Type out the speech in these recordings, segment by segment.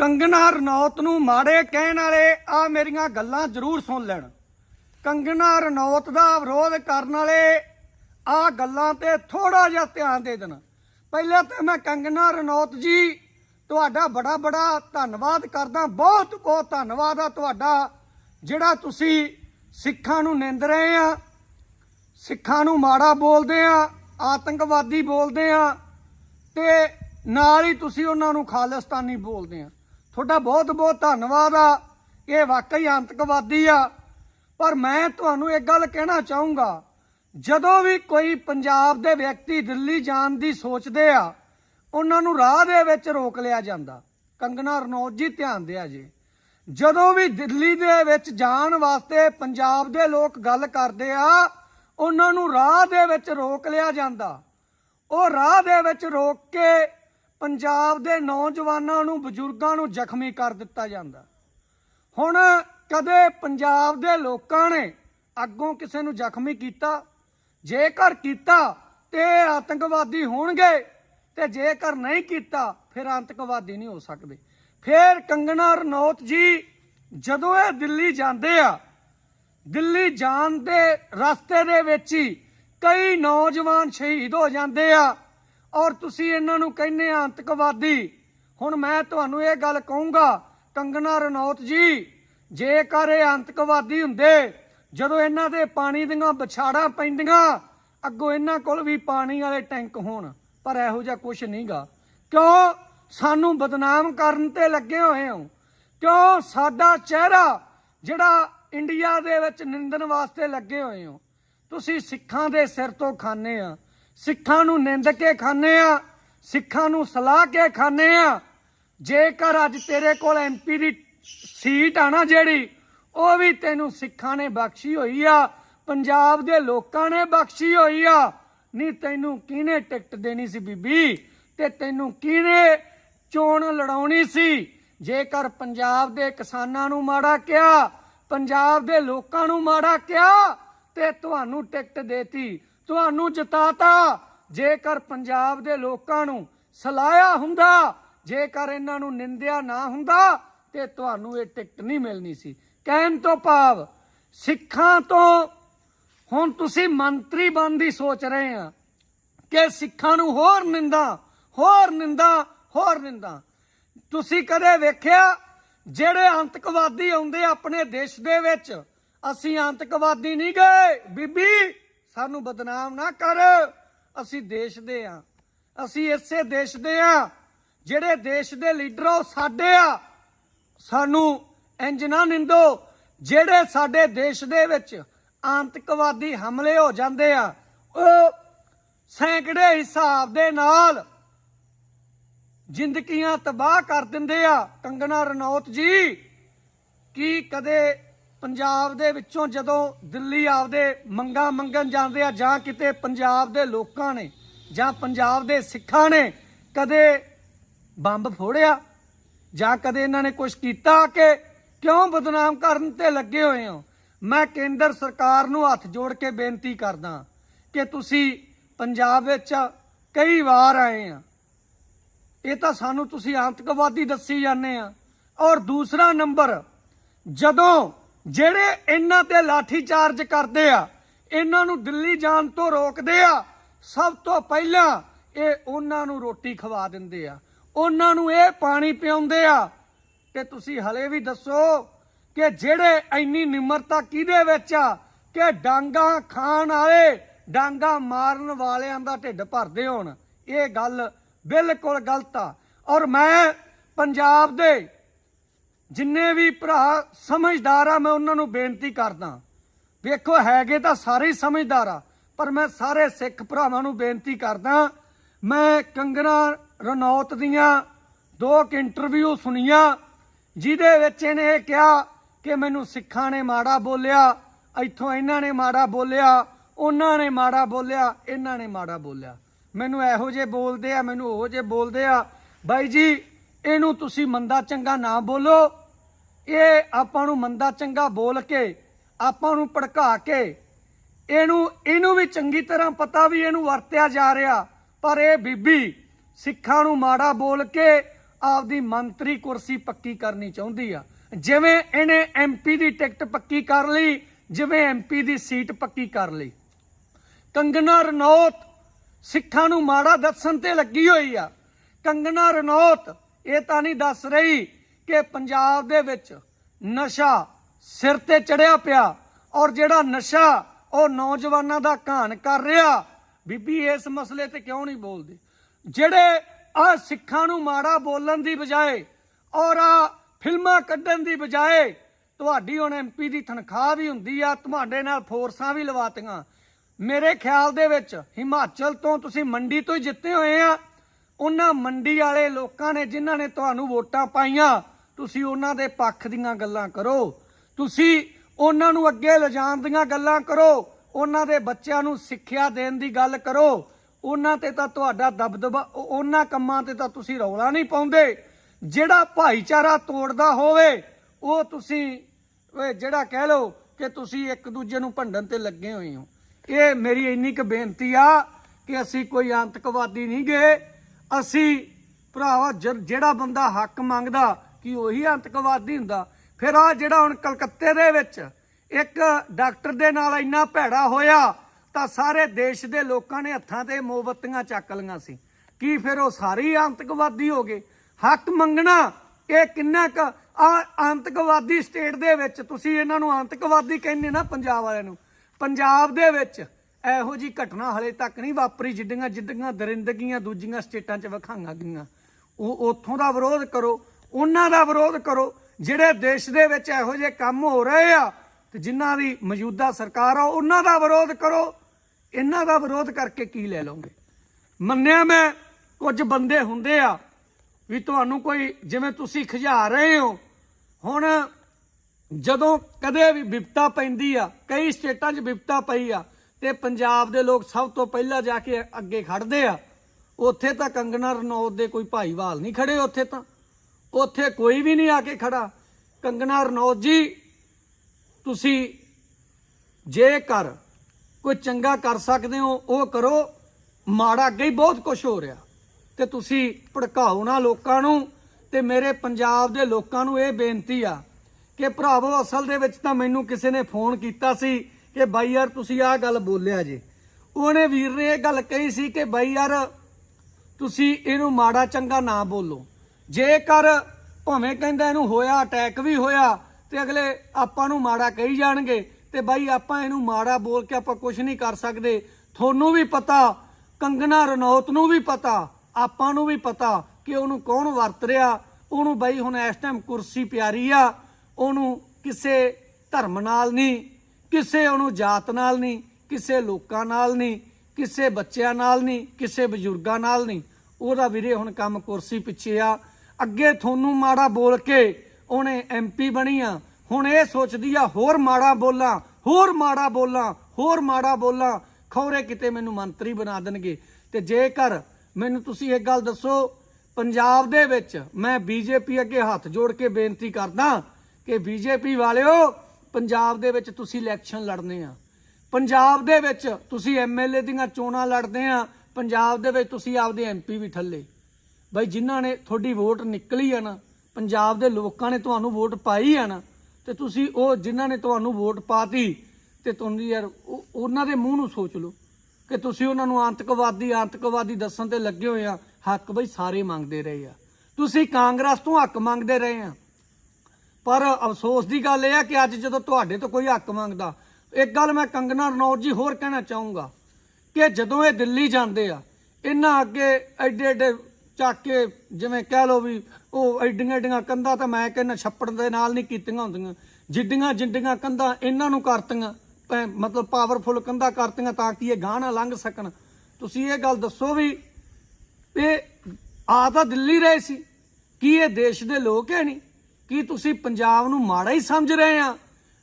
ਕੰਗਨਾ ਰਣੌਤ ਨੂੰ ਮਾੜੇ ਕਹਿਣ ਵਾਲੇ ਆ ਮੇਰੀਆਂ ਗੱਲਾਂ ਜ਼ਰੂਰ ਸੁਣ ਲੈਣ। ਕੰਗਨਾ ਰਣੌਤ ਦਾ ਵਿਰੋਧ ਕਰਨ ਵਾਲੇ ਆ ਗੱਲਾਂ ਤੇ ਥੋੜਾ ਜਿਹਾ ਧਿਆਨ ਦੇ ਦੇਣਾ। ਪਹਿਲੇ ਤੇ ਮੈਂ ਕੰਗਨਾ ਰਣੌਤ ਜੀ, ਤੁਹਾਡਾ ਬੜਾ ਬੜਾ ਧੰਨਵਾਦ ਕਰਦਾ, ਬਹੁਤ ਬਹੁਤ ਧੰਨਵਾਦ ਆ ਤੁਹਾਡਾ, ਜਿਹੜਾ ਤੁਸੀਂ ਸਿੱਖਾਂ ਨੂੰ ਨਿੰਦ ਰਹੇ ਆ, ਸਿੱਖਾਂ ਨੂੰ ਮਾੜਾ ਬੋਲਦੇ ਆ, ਆਤੰਕਵਾਦੀ ਬੋਲਦੇ ਆ, ਤੇ ਨਾਲ ਹੀ ਤੁਸੀਂ ਉਹਨਾਂ ਨੂੰ ਖਾਲਿਸਤਾਨੀ ਬੋਲਦੇ ਆ। ਤੁਹਾਡਾ ਬਹੁਤ ਬਹੁਤ ਧੰਨਵਾਦ ਆ। ਇਹ ਵਾਕਈ ਆਤੰਕਵਾਦੀ ਆ। ਪਰ ਮੈਂ ਤੁਹਾਨੂੰ ਇੱਕ ਗੱਲ ਕਹਿਣਾ ਚਾਹੂੰਗਾ, ਜਦੋਂ ਵੀ ਕੋਈ ਪੰਜਾਬ ਦੇ ਵਿਅਕਤੀ ਦਿੱਲੀ ਜਾਣ ਦੀ ਸੋਚਦੇ ਆ, ਉਹਨਾਂ ਨੂੰ ਰਾਹ ਦੇ ਵਿੱਚ ਰੋਕ ਲਿਆ ਜਾਂਦਾ। ਕੰਗਨਾ ਰਣੌਤ ਜੀ, ਧਿਆਨ ਦਿਆ ਜੀ। ਜਦੋਂ ਵੀ ਦਿੱਲੀ ਦੇ ਵਿੱਚ ਜਾਣ ਵਾਸਤੇ ਪੰਜਾਬ ਦੇ ਲੋਕ ਗੱਲ ਕਰਦੇ ਆ, ਉਹਨਾਂ ਨੂੰ ਰਾਹ ਦੇ ਵਿੱਚ ਰੋਕ ਲਿਆ ਜਾਂਦਾ। ਉਹ ਰਾਹ ਦੇ ਵਿੱਚ ਰੋਕ ਕੇ ਪੰਜਾਬ ਦੇ ਨੌਜਵਾਨਾਂ ਨੂੰ, ਬਜ਼ੁਰਗਾਂ ਨੂੰ ਜ਼ਖਮੀ ਕਰ ਦਿੱਤਾ ਜਾਂਦਾ। ਹੁਣ ਕਦੇ ਪੰਜਾਬ ਦੇ ਲੋਕਾਂ ਨੇ ਅੱਗੋਂ ਕਿਸੇ ਨੂੰ ਜ਼ਖਮੀ ਕੀਤਾ, ਜੇਕਰ ਕੀਤਾ ਤੇ ਆਤੰਕਵਾਦੀ ਹੋਣਗੇ ਤੇ ਜੇਕਰ ਨਹੀਂ ਕੀਤਾ, ਫਿਰ ਆਤੰਕਵਾਦੀ ਨਹੀਂ ਹੋ ਸਕਦੇ। ਫਿਰ ਕੰਗਣਾ ਰਣੌਤ ਜੀ, ਜਦੋਂ ਇਹ ਦਿੱਲੀ ਜਾਂਦੇ ਆ, ਦਿੱਲੀ ਜਾਣ ਦੇ ਰਸਤੇ ਦੇ ਵਿੱਚ ਹੀ ਕਈ ਨੌਜਵਾਨ ਸ਼ਹੀਦ ਹੋ ਜਾਂਦੇ ਆ। ਔਰ ਤੁਸੀਂ ਇਹਨਾਂ ਨੂੰ ਕਹਿੰਦੇ ਆ ਆਤੰਕਵਾਦੀ ਹੁਣ ਮੈਂ ਤੁਹਾਨੂੰ ਇਹ ਗੱਲ ਕਹੂੰਗਾ ਕੰਗਨਾ ਰਣੌਤ ਜੀ, ਜੇਕਰ ਇਹ ਆਤੰਕਵਾਦੀ ਹੁੰਦੇ, ਜਦੋਂ ਇਹਨਾਂ ਦੇ ਪਾਣੀ ਦੀਆਂ ਵਿਛਾੜਾਂ ਪੈਂਦੀਆਂ, ਅੱਗੋਂ ਇਹਨਾਂ ਕੋਲ ਵੀ ਪਾਣੀ ਵਾਲੇ ਟੈਂਕ ਹੋਣ, ਪਰ ਇਹੋ ਜਿਹਾ ਕੁਝ ਨਹੀਂਗਾ। ਕਿਉਂ? ਸਾਨੂੰ ਬਦਨਾਮ ਕਰਨ ਤੇ ਲੱਗੇ ਹੋਏ ਹੋ। ਕਿਉਂ? ਸਾਡਾ ਚਿਹਰਾ ਜਿਹੜਾ ਇੰਡੀਆ ਦੇ ਵਿੱਚ ਨਿੰਦਣ ਵਾਸਤੇ ਲੱਗੇ ਹੋਏ ਹੋ। ਤੁਸੀਂ ਸਿੱਖਾਂ ਦੇ ਸਿਰ ਤੋਂ ਖਾਣੇ ਆ। ਸਿੱਖਾਂ ਨੂੰ ਨਿੰਦ ਕੇ ਖਾਣੇ ਆ, ਸਿੱਖਾਂ ਨੂੰ ਸਲਾਹ ਕੇ ਖਾਣੇ ਆ। ਜੇਕਰ ਅੱਜ ਤੇਰੇ ਕੋਲ ਐਮਪੀ ਦੀ ਸੀਟ ਆ ਨਾ ਜਿਹੜੀ, ਉਹ ਵੀ ਤੈਨੂੰ ਸਿੱਖਾਂ ਨੇ ਬਖਸ਼ੀ ਹੋਈ ਆ, ਪੰਜਾਬ ਦੇ ਲੋਕਾਂ ਨੇ ਬਖਸ਼ੀ ਹੋਈ ਆ। ਨਹੀਂ, ਤੈਨੂੰ ਕਿਹਨੇ ਟਿਕਟ ਦੇਣੀ ਸੀ ਬੀਬੀ? ਤੇ ਤੈਨੂੰ ਕਿਹਨੇ ਚੋਣ ਲੜਾਉਣੀ ਸੀ? ਜੇਕਰ ਪੰਜਾਬ ਦੇ ਕਿਸਾਨਾਂ ਨੂੰ ਮਾੜਾ ਕਿਹਾ, ਪੰਜਾਬ ਦੇ ਲੋਕਾਂ ਨੂੰ ਮਾੜਾ ਕਿਹਾ, ਤੇ ਤੁਹਾਨੂੰ ਟਿਕਟ ਦੇਤੀ ਤੁਹਾਨੂੰ ਜਿਤਾਤਾ। ਜੇਕਰ ਪੰਜਾਬ ਦੇ ਲੋਕਾਂ ਨੂੰ ਸਲਾਇਆ ਹੁੰਦਾ, ਜੇਕਰ ਇਹਨਾਂ ਨੂੰ ਨਿੰਦਿਆ ਨਾ ਹੁੰਦਾ, ਤੇ ਤੁਹਾਨੂੰ ਇਹ ਟਿਕਟ ਨਹੀਂ ਮਿਲਣੀ ਸੀ। ਕਹਿਣ ਤੋਂ ਭਾਵ, ਸਿੱਖਾਂ ਤੋਂ ਹੁਣ ਤੁਸੀਂ ਮੰਤਰੀ ਬਣਨ ਦੀ ਸੋਚ ਰਹੇ ਆ ਕਿ ਸਿੱਖਾਂ ਨੂੰ ਹੋਰ ਨਿੰਦਾ ਹੋਰ ਨਿੰਦਾ ਹੋਰ ਨਿੰਦਾ। ਤੁਸੀਂ ਕਦੇ ਵੇਖਿਆ ਜਿਹੜੇ ਆਤੰਕਵਾਦੀ ਆਉਂਦੇ ਆਪਣੇ ਦੇਸ਼ ਦੇ ਵਿੱਚ? ਅਸੀਂ ਆਤੰਕਵਾਦੀ ਨਹੀਂ ਗਏ। ਬੀਬੀ ਸਾਨੂੰ ਬਦਨਾਮ ਨਾ ਕਰ। ਅਸੀਂ ਦੇਸ਼ ਦੇ ਆ। ਅਸੀਂ ਇਸੇ ਦੇਸ਼ ਦੇ ਆ, ਜਿਹੜੇ ਦੇਸ਼ ਦੇ ਲੀਡਰ ਉਹ ਸਾਡੇ ਆ। ਸਾਨੂੰ ਇੰਜ ਨਾ ਨਿੰਦੋ, ਜਿਹੜੇ ਸਾਡੇ ਦੇਸ਼ ਦੇ ਵਿੱਚ ਆਤੰਕਵਾਦੀ ਹਮਲੇ ਹੋ ਜਾਂਦੇ ਆ, ਉਹ ਸੈਂਕੜੇ ਹਿਸਾਬ ਦੇ ਨਾਲ ਜ਼ਿੰਦਗੀਆਂ ਤਬਾਹ ਕਰ ਦਿੰਦੇ ਆ। ਕੰਗਣਾ ਰਣੌਤ ਜੀ, ਕੀ ਕਦੇ ਪੰਜਾਬ ਦੇ ਵਿੱਚੋਂ ਜਦੋਂ ਦਿੱਲੀ ਆਪਦੇ ਮੰਗਾ ਮੰਗਣ ਜਾਂਦੇ ਆ ਜਾਂ ਕਿਤੇ ਪੰਜਾਬ ਦੇ ਲੋਕਾਂ ਨੇ ਜਾਂ ਪੰਜਾਬ ਦੇ ਸਿੱਖਾਂ ਨੇ ਕਦੇ ਬੰਬ ਫੋੜਿਆ ਜਾਂ ਕਦੇ ਇਹਨਾਂ ਨੇ ਕੁਝ ਕੀਤਾ ਕਿ ਕਿਉਂ ਬਦਨਾਮ ਕਰਨ ਤੇ ਲੱਗੇ ਹੋਏ ਹੋ? ਮੈਂ ਕੇਂਦਰ ਸਰਕਾਰ ਨੂੰ ਹੱਥ ਜੋੜ ਕੇ ਬੇਨਤੀ ਕਰਦਾ ਕਿ ਤੁਸੀਂ ਪੰਜਾਬ ਵਿੱਚ ਕਈ ਵਾਰ ਆਏ ਆ। ਇਹ ਤਾਂ ਸਾਨੂੰ ਤੁਸੀਂ ਆਤੰਕਵਾਦੀ ਦੱਸੀ ਜਾਂਦੇ ਆ। ਔਰ ਦੂਸਰਾ ਨੰਬਰ, ਜਦੋਂ ਜਿਹੜੇ ਇਹਨਾਂ ਤੇ ਲਾਠੀ ਚਾਰਜ ਕਰਦੇ ਆ, ਇਹਨਾਂ ਨੂੰ ਦਿੱਲੀ ਜਾਣ ਤੋਂ ਰੋਕਦੇ ਆ, ਸਭ ਤੋਂ ਪਹਿਲਾਂ ਇਹ ਉਹਨਾਂ ਨੂੰ ਰੋਟੀ ਖਵਾ ਦਿੰਦੇ ਆ। ਉਹਨਾਂ ਨੂੰ ਇਹ ਪਾਣੀ ਪਿਆਉਂਦੇ ਆ। ਤੇ ਤੁਸੀਂ ਹਲੇ ਵੀ ਦੱਸੋ ਕਿ ਜਿਹੜੇ ਇੰਨੀ ਨਿਮਰਤਾ ਕਿਹਦੇ ਵਿੱਚ ਆ ਕਿ ਡਾਂਗਾ ਖਾਣ ਵਾਲੇ, ਡਾਂਗਾ ਮਾਰਨ ਵਾਲਿਆਂ ਦਾ ਢਿੱਡ ਭਰਦੇ ਹੋਣ? ਇਹ ਗੱਲ ਬਿਲਕੁਲ ਗਲਤ ਆ। ਔਰ ਮੈਂ ਪੰਜਾਬ ਦੇ ਜਿੰਨੇ ਵੀ ਭਰਾ ਸਮਝਦਾਰ ਆ, ਮੈਂ ਉਹਨਾਂ ਨੂੰ ਬੇਨਤੀ ਕਰਦਾ। ਵੇਖੋ, ਹੈਗੇ ਤਾਂ ਸਾਰੇ ਹੀ ਸਮਝਦਾਰ ਆ, ਪਰ ਮੈਂ ਸਾਰੇ ਸਿੱਖ ਭਰਾਵਾਂ ਨੂੰ ਬੇਨਤੀ ਕਰਦਾ, ਮੈਂ ਕੰਗਨਾ ਰਣੌਤ ਦੀਆਂ ਦੋ ਕੁ ਇੰਟਰਵਿਊ ਸੁਣੀਆਂ, ਜਿਹਦੇ ਵਿੱਚ ਇਹਨੇ ਇਹ ਕਿਹਾ ਕਿ ਮੈਨੂੰ ਸਿੱਖਾਂ ਨੇ ਮਾੜਾ ਬੋਲਿਆ, ਇੱਥੋਂ ਇਹਨਾਂ ਨੇ ਮਾੜਾ ਬੋਲਿਆ, ਉਹਨਾਂ ਨੇ ਮਾੜਾ ਬੋਲਿਆ, ਇਹਨਾਂ ਨੇ ਮਾੜਾ ਬੋਲਿਆ। ਮੈਨੂੰ ਇਹੋ ਜੇ ਬੋਲਦੇ ਆ, ਮੈਨੂੰ ਉਹ ਜੇ ਬੋਲਦੇ ਆ। ਬਾਈ ਜੀ, ਇਹਨੂੰ ਤੁਸੀਂ ਮੰਦਾ ਚੰਗਾ ਨਾ ਬੋਲੋ। ਇਹ ਆਪਾਂ ਨੂੰ ਮੰਦਾ ਚੰਗਾ ਬੋਲ ਕੇ, ਆਪਾਂ ਨੂੰ ਭੜਕਾ ਕੇ, ਇਹਨੂੰ ਇਹਨੂੰ ਵੀ ਚੰਗੀ ਤਰ੍ਹਾਂ ਪਤਾ ਵੀ ਇਹਨੂੰ ਵਰਤਿਆ ਜਾ ਰਿਹਾ। ਪਰ ਇਹ ਬੀਬੀ ਸਿੱਖਾਂ ਨੂੰ ਮਾੜਾ ਬੋਲ ਕੇ ਆਪਦੀ ਮੰਤਰੀ ਕੁਰਸੀ ਪੱਕੀ ਕਰਨੀ ਚਾਹੁੰਦੀ ਆ। ਜਿਵੇਂ ਇਹਨੇ ਐਮਪੀ ਦੀ ਟਿਕਟ ਪੱਕੀ ਕਰ ਲਈ, ਜਿਵੇਂ ਐਮਪੀ ਦੀ ਸੀਟ ਪੱਕੀ ਕਰ ਲਈ। ਕੰਗਨਾ ਰਣੌਤ ਸਿੱਖਾਂ ਨੂੰ ਮਾੜਾ ਦੱਸਣ ਤੇ ਲੱਗੀ ਹੋਈ ਆ। ਕੰਗਨਾ ਰਣੌਤ, ਇਹ ਤਾਂ ਨਹੀਂ ਦੱਸ ਰਹੀ ਕਿ ਪੰਜਾਬ ਦੇ ਵਿੱਚ ਨਸ਼ਾ ਸਿਰ ਤੇ ਚੜਿਆ ਪਿਆ ਔਰ ਜਿਹੜਾ ਨਸ਼ਾ ਉਹ ਨੌਜਵਾਨਾਂ ਦਾ ਘਾਣ ਕਰ ਰਿਹਾ, ਬੀਬੀ ਇਸ ਮਸਲੇ ਤੇ ਕਿਉਂ ਨਹੀਂ ਬੋਲਦੀ? ਜਿਹੜੇ ਆ ਸਿੱਖਾਂ ਨੂੰ ਮਾੜਾ ਬੋਲਣ ਦੀ ਬਜਾਏ ਔਰ ਆ ਫਿਲਮਾਂ ਕੱਢਣ ਦੀ ਬਜਾਏ ਤੁਹਾਡੀ ਹੁਣ ਐਮਪੀ ਦੀ ਤਨਖਾਹ ਵੀ ਹੁੰਦੀ ਆ, ਤੁਹਾਡੇ ਨਾਲ ਫੋਰਸਾਂ ਵੀ ਲਵਾਤੀਆਂ। ਮੇਰੇ ਖਿਆਲ ਦੇ ਵਿੱਚ ਹਿਮਾਚਲ ਤੋਂ ਤੁਸੀਂ ਮੰਡੀ ਤੋਂ ਹੀ ਜਿੱਤੇ ਹੋਏ ਆ ਉਹਨਾਂ ਮੰਡੀ ਵਾਲੇ ਲੋਕਾਂ ਨੇ ਜਿਨ੍ਹਾਂ ਨੇ ਤੁਹਾਨੂੰ ਵੋਟਾਂ ਪਾਈਆਂ, ਤੁਸੀਂ ਉਹਨਾਂ ਦੇ ਪੱਖ ਦੀਆਂ ਗੱਲਾਂ ਕਰੋ। ਤੁਸੀਂ ਉਹਨਾਂ ਨੂੰ ਅੱਗੇ ਲਿਜਾਣ ਦੀਆਂ ਗੱਲਾਂ ਕਰੋ। ਉਹਨਾਂ ਦੇ ਬੱਚਿਆਂ ਨੂੰ ਸਿੱਖਿਆ ਦੇਣ ਦੀ ਗੱਲ ਕਰੋ। ਉਹਨਾਂ ਤੇ ਤਾਂ ਤੁਹਾਡਾ ਦਬਦਬਾ ਉਹਨਾਂ ਕੰਮਾਂ ਤੇ ਤਾਂ ਤੁਸੀਂ ਰੌਲਾ ਨਹੀਂ ਪਾਉਂਦੇ। ਜਿਹੜਾ ਭਾਈਚਾਰਾ ਤੋੜਦਾ ਹੋਵੇ, ਉਹ ਤੁਸੀਂ ਜਿਹੜਾ ਕਹਿ ਲਓ ਕਿ ਤੁਸੀਂ ਇੱਕ ਦੂਜੇ ਨੂੰ ਭੰਡਣ ਤੇ ਲੱਗੇ ਹੋਏ ਹੋ। ਇਹ ਮੇਰੀ ਇੰਨੀ ਕੁ ਬੇਨਤੀ ਆ ਕਿ ਅਸੀਂ ਕੋਈ ਆਤੰਕਵਾਦੀ ਨਹੀਂ ਗਏ। ਅਸੀਂ ਭਰਾਵਾ ਜਿਹੜਾ ਬੰਦਾ ਹੱਕ ਮੰਗਦਾ ਕਿ ਉਹੀ ਆਤੰਕਵਾਦੀ ਹੁੰਦਾ, ਫਿਰ ਆ ਜਿਹੜਾ ਹੁਣ ਕਲਕੱਤੇ ਦੇ ਵਿੱਚ ਇੱਕ ਡਾਕਟਰ ਦੇ ਨਾਲ ਇੰਨਾ ਭੈੜਾ ਹੋਇਆ, ਤਾਂ ਸਾਰੇ ਦੇਸ਼ ਦੇ ਲੋਕਾਂ ਨੇ ਹੱਥਾਂ ਤੇ ਮੋਮਬੱਤੀਆਂ ਚੱਕ ਲਈਆਂ ਸੀ। ਕੀ ਫਿਰ ਉਹ ਸਾਰੇ ਹੀ ਆਤੰਕਵਾਦੀ ਹੋ ਗਏ? ਹੱਕ ਮੰਗਣਾ, ਇਹ ਕਿੰਨਾ ਕ ਆ ਆਤੰਕਵਾਦੀ ਸਟੇਟ ਦੇ ਵਿੱਚ, ਤੁਸੀਂ ਇਹਨਾਂ ਨੂੰ ਆਤੰਕਵਾਦੀ ਕਹਿੰਦੇ ਨਾ ਪੰਜਾਬ ਵਾਲਿਆਂ ਨੂੰ, ਪੰਜਾਬ ਦੇ ਵਿੱਚ ਇਹੋ ਜੀ ਘਟਨਾ ਹਲੇ ਤੱਕ ਨਹੀਂ ਵਾਪਰੀ ਜਿੱਡੀਆਂ ਜਿੱਡੀਆਂ ਦਰਿੰਦਗੀਆਂ ਦੂਜੀਆਂ ਸਟੇਟਾਂ 'ਚ ਵਿਖਾਈਆਂ ਗਈਆਂ। ਉਹ ਉੱਥੋਂ ਦਾ ਵਿਰੋਧ ਕਰੋ, ਉਹਨਾਂ ਦਾ ਵਿਰੋਧ ਕਰੋ, ਜਿਹੜੇ ਦੇਸ਼ ਦੇ ਵਿੱਚ ਇਹੋ ਜਿਹੇ ਕੰਮ ਹੋ ਰਹੇ ਆ ਤੇ ਜਿਨ੍ਹਾਂ ਦੀ ਮੌਜੂਦਾ ਸਰਕਾਰ ਆ, ਉਹਨਾਂ ਦਾ ਵਿਰੋਧ ਕਰੋ। ਇਹਨਾਂ ਦਾ ਵਿਰੋਧ ਕਰਕੇ ਕੀ ਲੈ ਲਓਗੇ? ਮੰਨਿਆ ਮੈਂ, ਕੁਝ ਬੰਦੇ ਹੁੰਦੇ ਆ ਵੀ ਤੁਹਾਨੂੰ ਕੋਈ ਜਿਵੇਂ ਤੁਸੀਂ ਖਿਜਾ ਰਹੇ ਹੋ, ਹੁਣ ਜਦੋਂ ਕਦੇ ਵੀ ਵਿਪਤਾ ਪੈਂਦੀ ਆ, ਕਈ ਸਟੇਟਾਂ 'ਚ ਵਿਪਤਾ ਪਈ ਆ ਤੇ ਪੰਜਾਬ ਦੇ ਲੋਕ ਸਭ ਤੋਂ ਪਹਿਲਾਂ ਜਾ ਕੇ ਅੱਗੇ ਖੜਦੇ ਆ। ਉੱਥੇ ਤਾਂ ਕੰਗਣਾ ਰਣੌਤ ਦੇ ਕੋਈ ਭਾਈਵਾਲ ਨਹੀਂ ਖੜੇ ਉੱਥੇ ਤਾਂ। ਉੱਥੇ ਕੋਈ ਵੀ ਨਹੀਂ ਆ ਕੇ ਖੜਾ। ਕੰਗਣਾ ਰਣੌਤ ਜੀ, ਤੁਸੀਂ ਜੇਕਰ ਕੋਈ ਚੰਗਾ ਕਰ ਸਕਦੇ ਹੋ, ਉਹ ਕਰੋ। ਮਾੜਾ ਅੱਗੇ ਹੀ ਬਹੁਤ ਕੁਝ ਹੋ ਰਿਹਾ। ਤੇ ਤੁਸੀਂ ਭੜਕਾਓ ਨਾ ਲੋਕਾਂ ਨੂੰ। ਤੇ ਮੇਰੇ ਪੰਜਾਬ ਦੇ ਲੋਕਾਂ ਨੂੰ ਇਹ ਬੇਨਤੀ ਆ ਕਿ ਭਰਾਵੋ, ਅਸਲ ਦੇ ਵਿੱਚ ਤਾਂ ਮੈਨੂੰ ਕਿਸੇ ਨੇ ਫੋਨ ਕੀਤਾ ਸੀ ਕਿ ਬਾਈ ਯਾਰ ਤੁਸੀਂ ਆਹ ਗੱਲ ਬੋਲਿਆ ਜੇ। ਉਹਨੇ ਵੀਰ ਨੇ ਇਹ ਗੱਲ ਕਹੀ ਸੀ ਕਿ ਬਾਈ ਯਾਰ, ਤੁਸੀਂ ਇਹਨੂੰ ਮਾੜਾ ਚੰਗਾ ਨਾ ਬੋਲੋ। ਜੇਕਰ ਭਾਵੇਂ ਕਹਿੰਦਾ ਇਹਨੂੰ ਹੋਇਆ ਅਟੈਕ ਵੀ ਹੋਇਆ, ਤੇ ਅਗਲੇ ਆਪਾਂ ਨੂੰ ਮਾੜਾ ਕਹੀ ਜਾਣਗੇ, ਤੇ ਬਾਈ ਆਪਾਂ ਇਹਨੂੰ ਮਾੜਾ ਬੋਲ ਕੇ ਆਪਾਂ ਕੁਝ ਨਹੀਂ ਕਰ ਸਕਦੇ। ਤੁਹਾਨੂੰ ਵੀ ਪਤਾ ਕੰਗਨਾ ਰਣੌਤ ਨੂੰ ਵੀ ਪਤਾ, ਆਪਾਂ ਨੂੰ ਵੀ ਪਤਾ ਕਿ ਉਹਨੂੰ ਕੌਣ ਵਰਤ ਰਿਹਾ। ਉਹਨੂੰ ਬਾਈ ਹੁਣ ਇਸ ਟਾਈਮ ਕੁਰਸੀ ਪਿਆਰੀ ਆ, ਉਹਨੂੰ ਕਿਸੇ ਧਰਮ ਨਾਲ ਨਹੀਂ ਕਿਸੇ ਉਹਨੂੰ ਜਾਤ ਨਾਲ ਨਹੀਂ, ਕਿਸੇ ਲੋਕਾਂ ਨਾਲ ਨਹੀਂ, ਕਿਸੇ ਬੱਚਿਆਂ ਨਾਲ ਨਹੀਂ, ਕਿਸੇ ਬਜ਼ੁਰਗਾਂ ਨਾਲ ਨਹੀਂ। ਉਹਦਾ ਵੀਰੇ ਹੁਣ ਕੰਮ ਕੁਰਸੀ ਪਿੱਛੇ ਆ। ਅੱਗੇ ਤੁਹਾਨੂੰ ਮਾੜਾ ਬੋਲ ਕੇ ਉਹਨੇ ਐਮਪੀ ਬਣੀ ਆ। ਹੁਣ ਇਹ ਸੋਚਦੀ ਆ, ਹੋਰ ਮਾੜਾ ਬੋਲਾਂ, ਹੋਰ ਮਾੜਾ ਬੋਲਾਂ, ਹੋਰ ਮਾੜਾ ਬੋਲਾਂ। ਖੌਰੇ ਕਿਤੇ ਮੈਨੂੰ ਮੰਤਰੀ ਬਣਾ ਦੇਣਗੇ। ਤੇ ਜੇਕਰ ਮੈਨੂੰ ਤੁਸੀਂ ਇਹ ਗੱਲ ਦੱਸੋ, ਪੰਜਾਬ ਦੇ ਵਿੱਚ ਮੈਂ ਬੀਜੇਪੀ ਅੱਗੇ ਹੱਥ ਜੋੜ ਕੇ ਬੇਨਤੀ ਕਰਦਾ ਕਿ ਬੀਜੇਪੀ ਵਾਲਿਓ ਪੰਜਾਬ ਦੇ ਵਿੱਚ ਤੁਸੀਂ ਇਲੈਕਸ਼ਨ ਲੜਨੇ ਆ। ਪੰਜਾਬ ਦੇ ਵਿੱਚ ਤੁਸੀਂ ਐਮਐਲਏ ਦੀਆਂ ਚੋਣਾਂ ਲੜਦੇ ਆ। ਪੰਜਾਬ ਦੇ ਵਿੱਚ ਤੁਸੀਂ ਆਪਦੇ ਐਮਪੀ ਵੀ ਠੱਲੇ। ਬਈ ਜਿਨ੍ਹਾਂ ਨੇ ਤੁਹਾਡੀ ਵੋਟ ਨਿਕਲੀ ਆ ਨਾ, ਪੰਜਾਬ ਦੇ ਲੋਕਾਂ ਨੇ ਤੁਹਾਨੂੰ ਵੋਟ ਪਾਈ ਆ ਨਾ, ਤੇ ਤੁਸੀਂ ਉਹ ਜਿਨ੍ਹਾਂ ਨੇ ਤੁਹਾਨੂੰ ਵੋਟ ਪਾਤੀ, ਤੇ ਤੁਹਾਨੂੰ ਯਾਰ ਉਹਨਾਂ ਦੇ ਮੂੰਹ ਨੂੰ ਸੋਚ ਲਓ ਕਿ ਤੁਸੀਂ ਉਹਨਾਂ ਨੂੰ ਆਤੰਕਵਾਦੀ ਆਤੰਕਵਾਦੀ ਦੱਸਣ ਤੇ ਲੱਗੇ ਹੋਏ ਆ। ਹੱਕ ਬਈ ਸਾਰੇ ਮੰਗਦੇ ਰਹੇ ਆ। ਤੁਸੀਂ ਕਾਂਗਰਸ ਤੋਂ ਹੱਕ ਮੰਗਦੇ ਰਹੇ ਆ। ਪਰ ਅਫਸੋਸ ਦੀ ਗੱਲ ਇਹ ਆ ਕਿ ਅੱਜ ਜਦੋਂ ਤੁਹਾਡੇ ਤੋਂ ਕੋਈ ਹੱਕ ਮੰਗਦਾ, ਇੱਕ ਗੱਲ ਮੈਂ ਕੰਗਨਾ ਰਣੌਤ ਜੀ ਹੋਰ ਕਹਿਣਾ ਚਾਹੂੰਗਾ ਕਿ ਜਦੋਂ ਇਹ ਦਿੱਲੀ ਜਾਂਦੇ ਆ, ਇਹਨਾਂ ਅੱਗੇ ਐਡੇ ਐਡੇ ਚੱਕ ਕੇ ਜਿਵੇਂ ਕਹਿ ਲਓ ਵੀ ਉਹ ਐਡੀਆਂ ਐਡੀਆਂ ਕੰਧਾਂ ਤਾਂ ਮੈਂ ਕਹਿੰਦਾ ਛੱਪੜ ਦੇ ਨਾਲ ਨਹੀਂ ਕੀਤੀਆਂ ਹੁੰਦੀਆਂ, ਜਿੱਡੀਆਂ ਜਿੰਡੀਆਂ ਕੰਧਾਂ ਇਹਨਾਂ ਨੂੰ ਕਰਤੀਆਂ ਮਤਲਬ ਪਾਵਰਫੁਲ ਕੰਧਾਂ ਕਰਤੀਆਂ ਤਾਂ ਕਿ ਇਹ ਗਾਹ ਨਾ ਲੰਘ ਸਕਣ। ਤੁਸੀਂ ਇਹ ਗੱਲ ਦੱਸੋ ਵੀ ਇਹ ਆ ਤਾਂ ਦਿੱਲੀ ਰਹੇ ਸੀ, ਕੀ ਇਹ ਦੇਸ਼ ਦੇ ਲੋਕ ਹੈ ਨਹੀਂ? ਕੀ ਤੁਸੀਂ ਪੰਜਾਬ ਨੂੰ ਮਾੜਾ ਹੀ ਸਮਝ ਰਹੇ ਆ?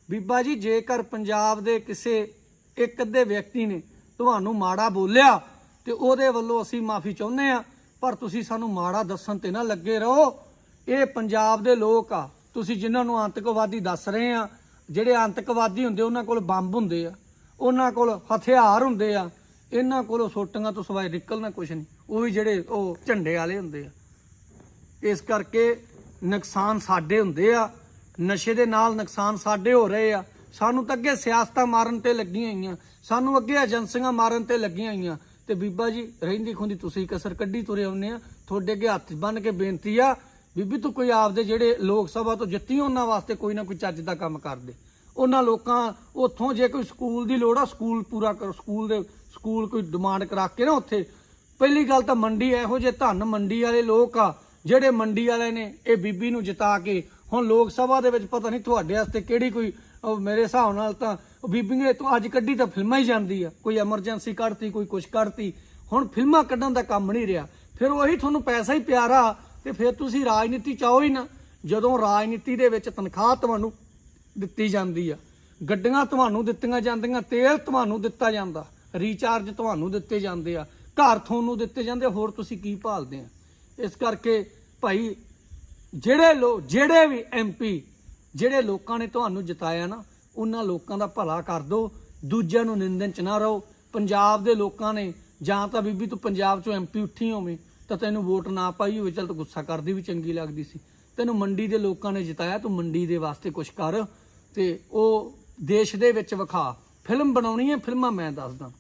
ਬੀਬਾ ਜੀ, ਜੇਕਰ ਪੰਜਾਬ ਦੇ ਕਿਸੇ ਇੱਕ ਅੱਧੇ ਵਿਅਕਤੀ ਨੇ ਤੁਹਾਨੂੰ ਮਾੜਾ ਬੋਲਿਆ ਤੇ ਉਹਦੇ ਵੱਲੋਂ ਅਸੀਂ ਮਾਫੀ ਚਾਹੁੰਦੇ ਆ, ਪਰ ਤੁਸੀਂ ਸਾਨੂੰ ਮਾੜਾ ਦੱਸਣ ਤੇ ਨਾ ਲੱਗੇ ਰਹੋ। ਇਹ ਪੰਜਾਬ ਦੇ ਲੋਕ ਆ। ਤੁਸੀਂ ਜਿਨ੍ਹਾਂ ਨੂੰ ਆਤੰਕਵਾਦੀ ਦੱਸ ਰਹੇ ਆ, ਜਿਹੜੇ ਆਤੰਕਵਾਦੀ ਹੁੰਦੇ, ਉਹਨਾਂ ਕੋਲ ਬੰਬ ਹੁੰਦੇ ਆ, ਉਹਨਾਂ ਕੋਲ ਹਥਿਆਰ ਹੁੰਦੇ ਆ, ਇਹਨਾਂ ਕੋਲੋਂ ਸੋਟੀਆਂ ਤੋਂ ਸਿਵਾਏ ਨਿਕਲਣਾ ਕੁਝ ਨਹੀਂ। ਉਹ ਵੀ ਜਿਹੜੇ ਉਹ ਝੰਡੇ ਵਾਲੇ ਹੁੰਦੇ ਆ। ਇਸ ਕਰਕੇ ਨੁਕਸਾਨ ਸਾਡੇ ਹੁੰਦੇ ਆ, ਨਸ਼ੇ ਦੇ ਨਾਲ ਨੁਕਸਾਨ ਸਾਡੇ ਹੋ ਰਹੇ ਆ। ਸਾਨੂੰ ਤਾਂ ਅੱਗੇ ਸਿਆਸਤਾਂ ਮਾਰਨ ਤੇ ਲੱਗੀਆਂ ਹੋਈਆਂ, ਸਾਨੂੰ ਅੱਗੇ ਏਜੰਸੀਆਂ ਮਾਰਨ ਤੇ ਲੱਗੀਆਂ ਹੋਈਆਂ। ਤੇ ਬੀਬਾ ਜੀ, ਰਹਿੰਦੀ ਖੁੰਦੀ ਤੁਸੀਂ ਕਸਰ ਕੱਢੀ ਤੁਰੇ ਆਉਂਦੇ ਆ। ਤੁਹਾਡੇ ਅੱਗੇ ਹੱਥ ਬੰਨ ਕੇ ਬੇਨਤੀ ਆ, ਬੀਬੀ ਤੂੰ ਕੋਈ ਆਪਦੇ ਜਿਹੜੇ ਲੋਕ ਸਭਾ ਤੋਂ ਜਿੱਤੀ ਉਹਨਾਂ ਵਾਸਤੇ ਕੋਈ ਨਾ ਕੋਈ ਚੱਜ ਦਾ ਕੰਮ ਕਰ ਦੇ। ਉਹਨਾਂ ਲੋਕਾਂ ਉੱਥੋਂ ਜੇ ਕੋਈ ਸਕੂਲ ਦੀ ਲੋੜ ਆ, ਸਕੂਲ ਪੂਰਾ ਕਰੋ, ਸਕੂਲ ਦੇ, ਸਕੂਲ ਕੋਈ ਡਿਮਾਂਡ ਕਰਾ ਕੇ ਨਾ ਉੱਥੇ। ਪਹਿਲੀ ਗੱਲ ਤਾਂ ਮੰਡੀ, ਇਹੋ ਜਿਹੇ ਧਨ ਮੰਡੀ ਵਾਲੇ ਲੋਕ ਆ ਜਿਹੜੇ ਮੰਡੀ ਵਾਲੇ ਨੇ, ਇਹ ਬੀਬੀ ਨੂੰ ਜਿਤਾ ਕੇ, ਹੁਣ ਲੋਕ ਸਭਾ ਦੇ ਵਿੱਚ ਪਤਾ ਨਹੀਂ ਤੁਹਾਡੇ ਵਾਸਤੇ ਕਿਹੜੀ ਕੋਈ ਮੇਰੇ ਹਿਸਾਬ ਨਾਲ ਤਾਂ ਬੀਬੀ ਨੇ ਤੋਂ ਅੱਜ ਕੱਢੀ ਤਾਂ ਫਿਲਮਾਂ ਹੀ ਜਾਂਦੀ ਆ। ਕੋਈ ਐਮਰਜੈਂਸੀ ਕੱਢਤੀ, ਕੋਈ ਕੁਛ ਕੱਢਤੀ। ਹੁਣ ਫਿਲਮਾਂ ਕੱਢਣ ਦਾ ਕੰਮ ਨਹੀਂ ਰਿਹਾ। ਫਿਰ ਉਹੀ ਤੁਹਾਨੂੰ ਪੈਸਾ ਹੀ ਪਿਆਰਾ, ਤੇ ਫਿਰ ਤੁਸੀਂ ਰਾਜਨੀਤੀ ਚਾਹੋ ਹੀ ਨਾ। ਜਦੋਂ ਰਾਜਨੀਤੀ ਦੇ ਵਿੱਚ ਤਨਖਾਹ ਤੁਹਾਨੂੰ ਦਿੱਤੀ ਜਾਂਦੀ ਆ, ਗੱਡੀਆਂ ਤੁਹਾਨੂੰ ਦਿੱਤੀਆਂ ਜਾਂਦੀਆਂ, ਤੇਲ ਤੁਹਾਨੂੰ ਦਿੱਤਾ ਜਾਂਦਾ ਰੀਚਾਰਜ ਤੁਹਾਨੂੰ ਦਿੱਤੇ ਜਾਂਦੇ ਆ, ਘਰ ਤੁਹਾਨੂੰ ਦਿੱਤੇ ਜਾਂਦੇ, ਹੋਰ ਤੁਸੀਂ ਕੀ ਭਾਲਦੇ ਆ? ਇਸ ਕਰਕੇ ਭਾਈ, ਜਿਹੜੇ ਲੋਕ ਜਿਹੜੇ ਵੀ ਐਮਪੀ ਜਿਹੜੇ ਲੋਕਾਂ ਨੇ ਤੁਹਾਨੂੰ ਜਿਤਾਇਆ ਨਾ, ਉਹਨਾਂ ਲੋਕਾਂ ਦਾ ਭਲਾ ਕਰ ਦਿਓ ਦੂਜਿਆਂ ਨੂੰ ਨਿੰਦਨ ਚ ਨਾ ਰਹੋ। ਪੰਜਾਬ ਦੇ ਲੋਕਾਂ ਨੇ, ਜਾਂ ਤਾਂ ਬੀਬੀ ਤੂੰ ਪੰਜਾਬ ਚੋਂ ਐਮਪੀ ਉੱਠੀ ਹੋਵੇਂ, ਤਾਂ ਤੈਨੂੰ ਵੋਟ ਨਾ ਪਾਈ ਹੋਵੇ, ਚਲ ਤੂੰ ਗੁੱਸਾ ਕਰਦੀ ਵੀ ਚੰਗੀ ਲੱਗਦੀ ਸੀ। ਤੈਨੂੰ ਮੰਡੀ ਦੇ ਲੋਕਾਂ ਨੇ ਜਿਤਾਇਆ, ਤੂੰ ਮੰਡੀ ਦੇ ਵਾਸਤੇ ਕੁਝ ਕਰ, ਤੇ ਉਹ ਦੇਸ਼ ਦੇ ਵਿੱਚ ਵਿਖਾ। ਫਿਲਮ ਬਣਾਉਣੀ ਹੈ, ਫਿਲਮਾਂ ਮੈਂ ਦੱਸਦਾ।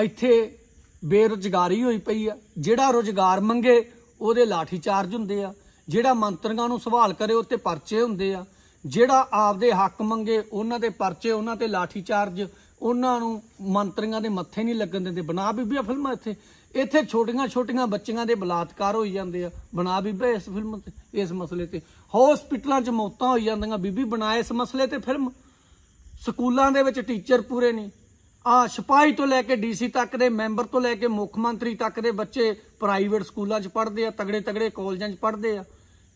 ਇੱਥੇ ਬੇਰੁਜ਼ਗਾਰੀ ਹੋਈ ਪਈ ਆ। ਜਿਹੜਾ ਰੁਜ਼ਗਾਰ ਮੰਗੇ ਉਹਦੇ ਲਾਠੀ ਚਾਰਜ ਹੁੰਦੇ ਆ, ਜਿਹੜਾ ਮੰਤਰੀਆਂ ਨੂੰ ਸਵਾਲ ਕਰੇ ਉਹ 'ਤੇ ਪਰਚੇ ਹੁੰਦੇ ਆ। ਜਿਹੜਾ ਆਪਦੇ ਹੱਕ ਮੰਗੇ, ਉਹਨਾਂ ਦੇ ਪਰਚੇ, ਉਹਨਾਂ ਤੇ ਲਾਠੀ ਚਾਰਜ ਉਹਨਾਂ ਨੂੰ ਮੰਤਰੀਆਂ ਦੇ ਮੱਥੇ ਨਹੀਂ ਲੱਗਣ ਦਿੰਦੇ। ਬਣਾ ਬੀਬੀਆਂ ਫਿਲਮਾਂ ਇੱਥੇ। ਇੱਥੇ ਛੋਟੀਆਂ ਛੋਟੀਆਂ ਬੱਚੀਆਂ ਦੇ ਬਲਾਤਕਾਰ ਹੋਈ ਜਾਂਦੇ ਆ। ਬਣਾ ਬੀਬੇ ਇਸ ਫਿਲਮ ਤੇ, ਇਸ ਮਸਲੇ ਤੇ। ਹਸਪੀਟਲਾਂ 'ਚ ਮੌਤਾਂ ਹੋਈ ਜਾਂਦੀਆਂ। ਬੀਬੀ ਬਣਾ ਇਸ ਮਸਲੇ ਤੇ ਫਿਲਮ। ਸਕੂਲਾਂ ਦੇ ਵਿੱਚ ਟੀਚਰ ਪੂਰੇ ਨਹੀਂ। ਆ ਸਿਪਾਹੀ ਤੋਂ ਲੈ ਕੇ ਡੀਸੀ ਤੱਕ ਦੇ ਮੈਂਬਰ ਤੋਂ ਲੈ ਕੇ ਮੁੱਖ ਮੰਤਰੀ ਤੱਕ ਦੇ ਬੱਚੇ ਪ੍ਰਾਈਵੇਟ ਸਕੂਲਾਂ 'ਚ ਪੜ੍ਹਦੇ ਆ ਤਗੜੇ ਤਗੜੇ ਕਾਲਜਾਂ 'ਚ ਪੜ੍ਹਦੇ ਆ।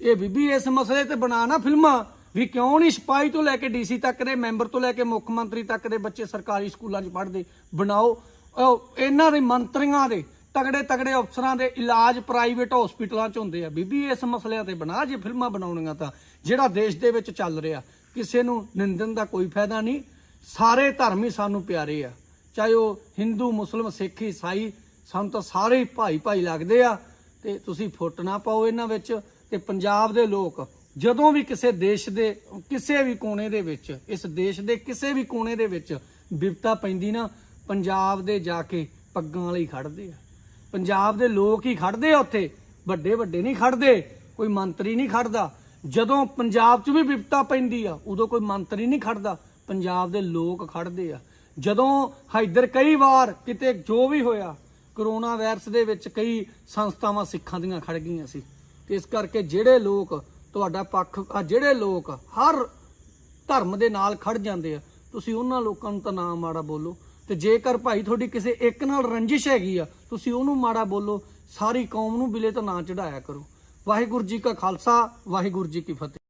ਇਹ ਬੀਬੀ ਇਸ ਮਸਲੇ ਤੇ ਬਣਾ ਨਾ ਫਿਲਮਾਂ ਵੀ ਕਿਉਂ ਨਹੀਂ ਸਿਪਾਹੀ ਤੋਂ ਲੈ ਕੇ ਡੀਸੀ ਤੱਕ ਦੇ ਮੈਂਬਰ ਤੋਂ ਲੈ ਕੇ ਮੁੱਖ ਮੰਤਰੀ ਤੱਕ ਦੇ ਬੱਚੇ ਸਰਕਾਰੀ ਸਕੂਲਾਂ 'ਚ ਪੜ੍ਹਦੇ। ਬਣਾਓ ਇਹਨਾਂ ਦੇ ਮੰਤਰੀਆਂ ਦੇ ਤਗੜੇ ਤਗੜੇ ਅਫਸਰਾਂ ਦੇ ਇਲਾਜ ਪ੍ਰਾਈਵੇਟ ਹਸਪੀਟਲਾਂ 'ਚ ਹੁੰਦੇ ਆ। ਬੀਬੀ ਇਸ ਮਸਲਿਆਂ ਤੇ ਬਣਾ, ਜੇ ਫਿਲਮਾਂ ਬਣਾਉਣੀਆਂ ਤਾਂ। ਜਿਹੜਾ ਦੇਸ਼ ਦੇ ਵਿੱਚ ਚੱਲ ਰਿਹਾ, ਕਿਸੇ ਨੂੰ ਨਿੰਦਣ ਦਾ ਕੋਈ ਫਾਇਦਾ ਨਹੀਂ। ਸਾਰੇ ਧਰਮ ਹੀ ਸਾਨੂੰ ਪਿਆਰੇ ਆ। ਚਾਹੇ ਉਹ ਹਿੰਦੂ, ਮੁਸਲਮ, ਸਿੱਖ, ਈਸਾਈ, ਸਾਨੂੰ ਤਾਂ ਸਾਰੇ ਹੀ ਭਾਈ ਭਾਈ ਲੱਗਦੇ ਆ ਤੇ ਤੁਸੀਂ ਫੁੱਟ ਨਾ ਪਾਓ ਇਹਨਾਂ ਵਿੱਚ ਤੇ ਪੰਜਾਬ ਦੇ ਲੋਕ ਜਦੋਂ ਵੀ ਕਿਸੇ ਦੇਸ਼ ਦੇ, ਕਿਸੇ ਵੀ ਕੋਨੇ ਦੇ ਵਿੱਚ, ਇਸ ਦੇਸ਼ ਦੇ ਕਿਸੇ ਵੀ ਕੋਨੇ ਦੇ ਵਿੱਚ ਵਿਪਤਾ ਪੈਂਦੀ ਨਾ, ਪੰਜਾਬ ਦੇ ਜਾ ਕੇ ਪੱਗਾਂ ਵਾਲੇ ਹੀ ਖੜਦੇ ਆ। ਪੰਜਾਬ ਦੇ ਲੋਕ ਹੀ ਖੜਦੇ ਆ ਉੱਥੇ ਵੱਡੇ ਵੱਡੇ ਨਹੀਂ ਖੜਦੇ, ਕੋਈ ਮੰਤਰੀ ਨਹੀਂ ਖੜਦਾ। ਜਦੋਂ ਪੰਜਾਬ 'ਚ ਵੀ ਵਿਪਤਾ ਪੈਂਦੀ ਆ, ਉਦੋਂ ਕੋਈ ਮੰਤਰੀ ਨਹੀਂ ਖੜਦਾ, ਪੰਜਾਬ ਦੇ ਲੋਕ ਖੜਦੇ ਆ। ਜਦੋਂ ਹਾਈਦਰ ਕਈ ਵਾਰ ਕਿਤੇ ਜੋ ਵੀ ਹੋਇਆ, ਕਰੋਨਾ ਵਾਇਰਸ ਦੇ ਵਿੱਚ ਕਈ ਸੰਸਥਾਵਾਂ ਸਿੱਖਾਂ ਦੀਆਂ ਖੜ ਗਈਆਂ ਸੀ। ਤੇ ਇਸ ਕਰਕੇ ਜਿਹੜੇ ਲੋਕ ਤੁਹਾਡਾ ਪੱਖ ਆ ਜਿਹੜੇ ਲੋਕ ਹਰ ਧਰਮ ਦੇ ਨਾਲ ਖੜ ਜਾਂਦੇ ਆ, ਤੁਸੀਂ ਉਹਨਾਂ ਲੋਕਾਂ ਨੂੰ ਤਾਂ ਨਾ ਮਾੜਾ ਬੋਲੋ। ਤੇ ਜੇਕਰ ਭਾਈ ਤੁਹਾਡੀ ਕਿਸੇ ਇੱਕ ਨਾਲ ਰੰਜਿਸ਼ ਹੈਗੀ ਆ, ਤੁਸੀਂ ਉਹਨੂੰ ਮਾੜਾ ਬੋਲੋ। ਸਾਰੀ ਕੌਮ ਨੂੰ ਬਿਲੇ ਤਾਂ ਨਾ ਚੜਾਇਆ ਕਰੋ। ਵਾਹਿਗੁਰੂ ਜੀ ਕਾ ਖਾਲਸਾ, ਵਾਹਿਗੁਰੂ ਜੀ ਕੀ ਫਤਿਹ।